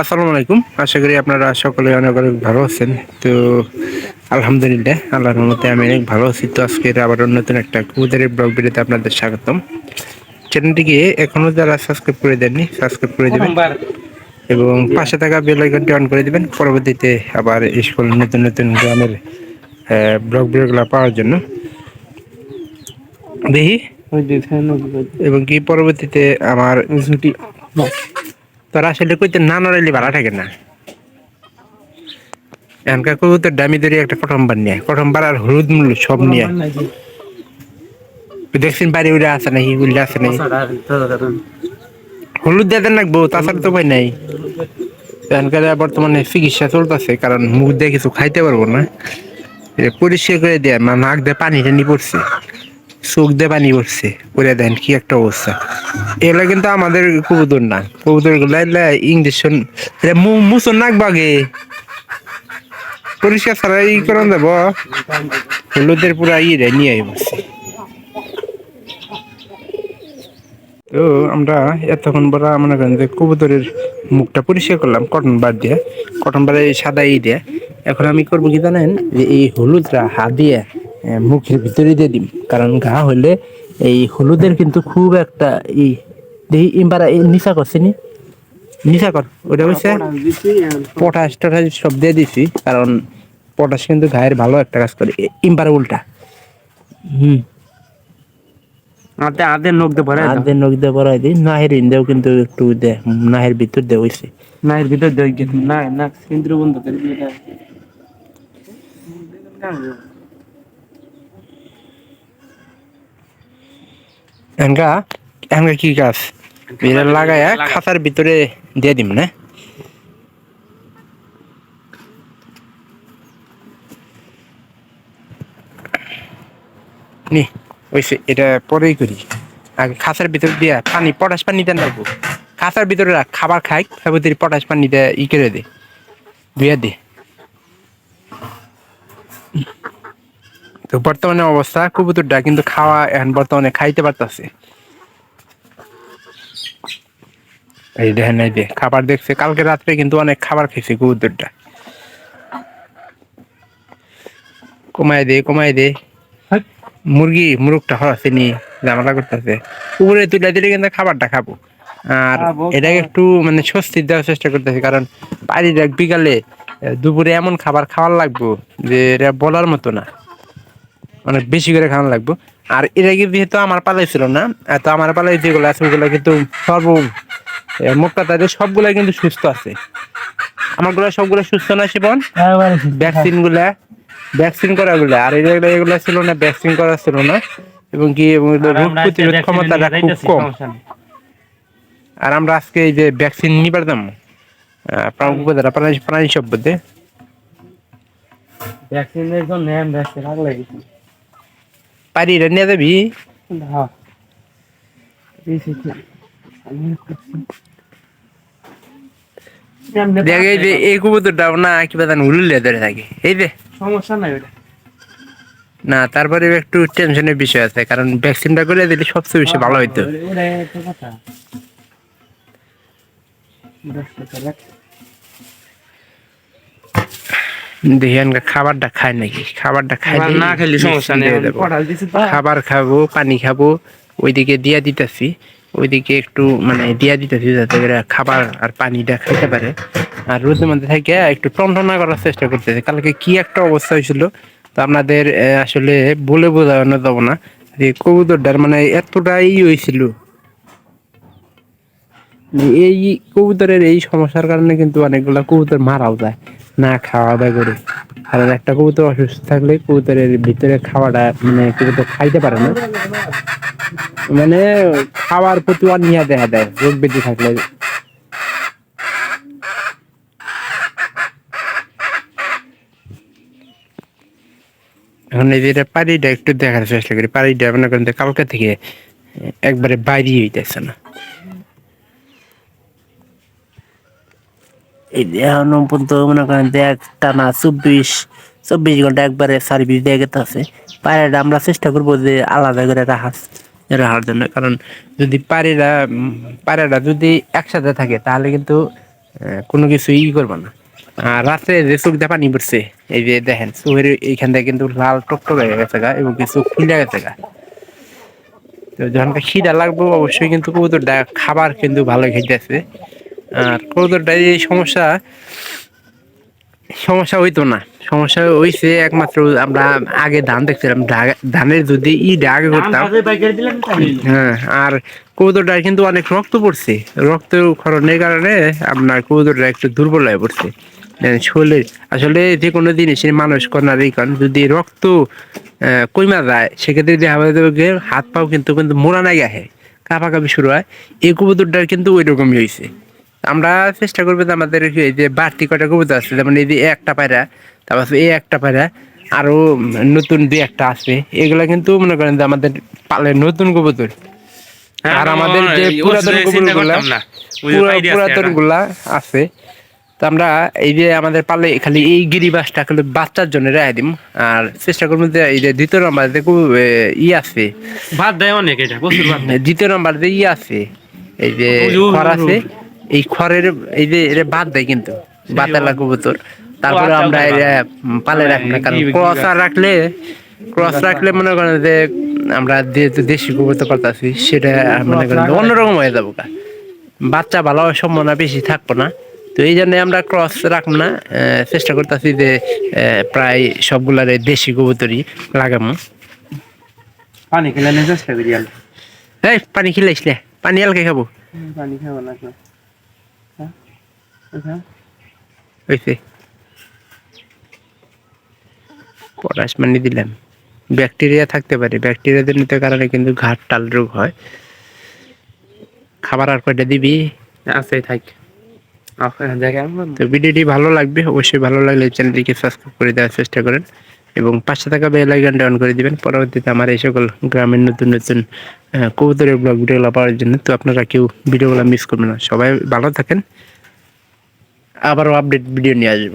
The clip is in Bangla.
আসসালামু আলাইকুম। আশা করি আপনারা সকলে অনেক অনেক ভালো আছেন। তো আলহামদুলিল্লাহ আল্লাহর রহমতে আমি অনেক ভালো আছি। তো আজকে আবার নতুন একটা কবুতরের ব্লগ ভিডিওতে আপনাদের স্বাগতম। চ্যানেলটিকে যারা সাবস্ক্রাইব করে দেননি সাবস্ক্রাইব করে দেবেন। এবং পাশে থাকা বেল আইকনটি অন করে দিবেন। পরবর্তীতে আবার সকল নতুন নতুন গ্রামের ব্লগ ভিডিওগুলো পাওয়ার জন্য। দেখি। এবং কি পরবর্তীতে আমার ছুটি তোরা আসলে কইতে না নড়াইলে ভাড়া থাকে না। এখানকার কবুতর দামি ধরে একটা কটম্বার নিয়ে কটম্বার আর হলুদ মূল্য সব নিয়ে। দেখছেন বাড়ি উড়ে আছে নাকি উল্লে আছে নাকি? হলুদ দিয়ে তাছাড়া তো উপায় নাই। এখানকার বর্তমানে চিকিৎসা চলতেছে কারণ মুখ দিয়ে কিছু খাইতে পারব না। পরিষ্কার করে দেয় মা নাক দিয়ে পানি টানি পড়ছে। চোখ দিয়ে পানি পড়ছে করে দেন, কি একটা অবস্থা। এগুলো কিন্তু আমাদের কবুতর না। কবুতরগুলা মুসন নাক বাগে। পরিষ্কার ছাড়া ই করান যাব হলুদের পুরা ই রে নিয়ে বসছি তো আমরা এতক্ষণ বড় মনে করেন যে কবুতরের মুখটা পরিষ্কার করলাম, কটন বার দিয়ে। কটন বারে সাদা ই দিয়ে। এখন আমি করব কি জানেন? যে এই হলুদটা হাত দিয়ে মুখের ভিতরে দিয়ে দিম। কারণ ঘা হইলে এই হলুদের কিন্তু খুব একটা ই দেখি এই নিশা করছে নি? নিশা কর ওটা হচ্ছে পটাশ টটাশ সব দিয়ে দিছি কারণ পটাশ কিন্তু গায়ের ভালো একটা কাজ করে। ইম্বার উল্টা। হুম। হাতে হাতে নখ দিয়ে ভরে আর দেন নখ দিয়ে পরাই দিই নাহের ইন্দেও কিন্তু একটু দে নাহের ভিতর দে হইছে। না এর ভিতর দেখ না না কেন্দ্র বন্ধ করে এনকা এনকা কি গাছ? এটা লাগায়া খাঁচার ভিতরে দিয়ে দিম না। নি ওইসে এটা পরেই করি। আগে খাঁচার ভিতর দিয়া পানি পটাশ পানি দেন রাখব খাঁচার ভিতরে রাখ খাবার খাই তারপর তুই পটাশ পানি দিয়ে ই করে দে। ধুয়া দে। তো বর্তমানে অবস্থা কবুতরটা কিন্তু খাওয়া এখন বর্তমানে খাইতে পারতাছে। এই দেখেন এই যে খাবার দেখছে কালকে রাত্রে কিন্তু অনেক খাবার খেয়েছে কবুতরটা। কমায় দে কমায় দে। মুরগি মুরগটা হরাছে নি ঝামেলা করতেছে। উপরে তুলে দিলে কিন্তু খাবারটা খাব। আর এটাকে একটু মানে স্বস্তি দেওয়ার চেষ্টা করতেছি কারণ বাড়ি দেখ বিকালে দুপুরে এমন খাবার খাওয়ার লাগবো যে এটা বলার মতো না। অনেক বেশি করে খাওয়ানো লাগবো। আর এটা কি যেহেতু আমার পালাই ছিল না তো আমার পালাই যেগুলো আছে ওগুলো কিন্তু সর্ব মুখটা তাদের সবগুলা কিন্তু সুস্থ আছে। আমারগুলো সবগুলো সুস্থ না শিবন? ভ্যাকসিনগুলা ভ্যাকসিন করা গুলা আর এগুলো এগুলো ছিল না ভ্যাকসিন করা ছিল না। এবং কি রোগ প্রতিরোধ ক্ষমতাটা খুব কম। আর আমরা আজকে এই যে ভ্যাকসিন নিবার দাম প্রাণী প্রাণী প্রাণী সম্পদে। ভ্যাকসিনের জন্য ভ্যাকসিন আগ লাগিয়েছি। পারি এটা নিয়ে যাবি দেখ এই যে এই কবুতরটা না কিবা জানি উলুলিয়া ধরে থাকে এই যে সমস্যা নাই ওটা না তারপরে একটু টেনশনের বিষয় আছে কারণ ভ্যাকসিনটা করে দিলে সবচেয়ে বেশি ভালো হইতো খাবারটা খায় নাকি? খাবারটা খাই না খেলে সমস্যা নেই খাবার খাব পানি খাব ওইদিকে দিয়া দিতেছি। ওইদিকে একটু মানে দিয়া দিতেছি যাতে করে খাবার আর পানিটা খাইতে পারে। আর রোদের মধ্যে থেকে একটু টনটনা করার চেষ্টা করতেছে। কালকে কি একটা অবস্থা হয়েছিল তো আপনাদের আসলে বলে বোঝানো যাব না। যে কবুতরটার মানে এতটাই হয়েছিল। এই কবুতরের এই সমস্যার কারণে কিন্তু অনেকগুলা কবুতর মারাও যায়। না, খাওয়া দাওয়া করে। আর একটা কবুতর অসুস্থ থাকলে কবুতরের ভিতরে খাওয়াটা মানে কবুতর খাইতে পারে না। মানে খাওয়ার প্রতি অনীহা দেখা দেয়, রোগ ব্যাধি থাকলে। এখন এই যে এটা পাড়িটা একটু দেখার চেষ্টা করি। পাড়িটা মনে করেন কালকে থেকে একবারে বাইরে হইতেছে না। এই এখনও পর্যন্ত মনে করেন যে একটা না চব্বিশ চব্বিশ ঘণ্টা একবারে সার্ভিস দিয়ে গেতে আছে। পায়রাটা আমরা চেষ্টা করব যে আলাদা করে রাখার রাখার জন্য। কারণ যদি উম, পাড়াটা যদি একসাথে থাকে তাহলে কিন্তু কোনো কিছু ই করবে না। আর রাত্রে যে চোখ দিয়ে পানি পড়ছে এই যে দেখেন চোখের এইখান থেকে কিন্তু লাল টকটক হয়ে গেছে গা এবং কিছু খুলে গেছে গা। তো যখন খিদা লাগবে অবশ্যই কিন্তু কবুতরটা খাবার কিন্তু ভালো খেতেছে আর কবুতরটা এই সমস্যা সমস্যা হইতো না। সমস্যা হইছে একমাত্র আমরা আগে ধান দেখছিলাম। ধানের যদি ই আগে করতাম হ্যাঁ আর কবুতরটা কিন্তু অনেক রক্ত পড়ছে। রক্ত ক্ষরণের কারণে আপনার কবুতরটা একটু দুর্বল হয়ে পড়ছে। শরীর আসলে যে কোনো জিনিসের মানুষ কর্নার এই কারণ যদি রক্ত আহ, কইমা যায় সেক্ষেত্রে দেখা যাবে হাত পাও কিন্তু কিন্তু মোড়া নাই আহে কাঁপা কাঁপি শুরু হয় এই কবুতরটার কিন্তু ওই রকমই হয়েছে আমরা চেষ্টা করব যে আমাদের এই যে বাড়তি কটা কবুতর আছে যেমন এই যে একটা পায়রা তারপর এই একটা পায়রা আরও নতুন দুই একটা আছে। এগুলা কিন্তু মনে করেন যে আমাদের পালে নতুন কবুতর। আর আমাদের যে পুরাতন কবুতরগুলা পুরা- পুরাতনগুলা আছে। তো আমরা এই যে আমাদের পালে খালি এই গিরিবাসটা খালি বাচ্চার জন্য রেখে দিম। আর চেষ্টা করব যে এই যে দ্বিতীয় নম্বর যে ই আছে। ভাত দেয় অনেক এটা। দ্বিতীয় নম্বর যে ই আছে এই যে খড় আছে। এই খড়ের এই যে এটা বাদ দেয় কিন্তু বাতালা কবুতর। তারপরে আচ্ছা, আমরা এটা পালে রাখি না কারণ ক্রস রাখলে ক্রস রাখলে মনে করেন যে আমরা যেহেতু দেশি কবুতর পাতাছি সেটা মনে করেন অন্যরকম হয়ে যাব। বাচ্চা ভালো হওয়ার সম্ভাবনা বেশি থাকব না। তো এই জন্য আমরা ক্রস রাখব না চেষ্টা করতেছি যে প্রায় সবগুলারে দেশি কবুতরই লাগামো। পানি খেলে চেষ্টা করি এই পানি খিলাইছিলে পানি হালকা খাব। পানি খাব না? আচ্ছা। হয়েছে পটাশ পানি দিলাম। ব্যাকটেরিয়া থাকতে পারে। ব্যাকটেরিয়া জনিত কারণে কিন্তু ঘাট টাল রোগ হয়। খাবার আর কয়টা দিবি? আছে থাক। তো ভিডিওটি ভালো লাগবে অবশ্যই ভালো লাগলে চ্যানেলটিকে সাবস্ক্রাইব করে দেওয়ার চেষ্টা করেন এবং পাঁচশো টাকা বেল আইকনটা অন করে দিবেন। পরবর্তীতে আমার এই সকল গ্রামের নতুন নতুন কবুতরের ব্লগ ভিডিওগুলো পাওয়ার জন্য। তো আপনারা কেউ ভিডিওগুলো মিস করবেন না। সবাই ভালো থাকেন। আবারও আপডেট ভিডিও নিয়ে আসব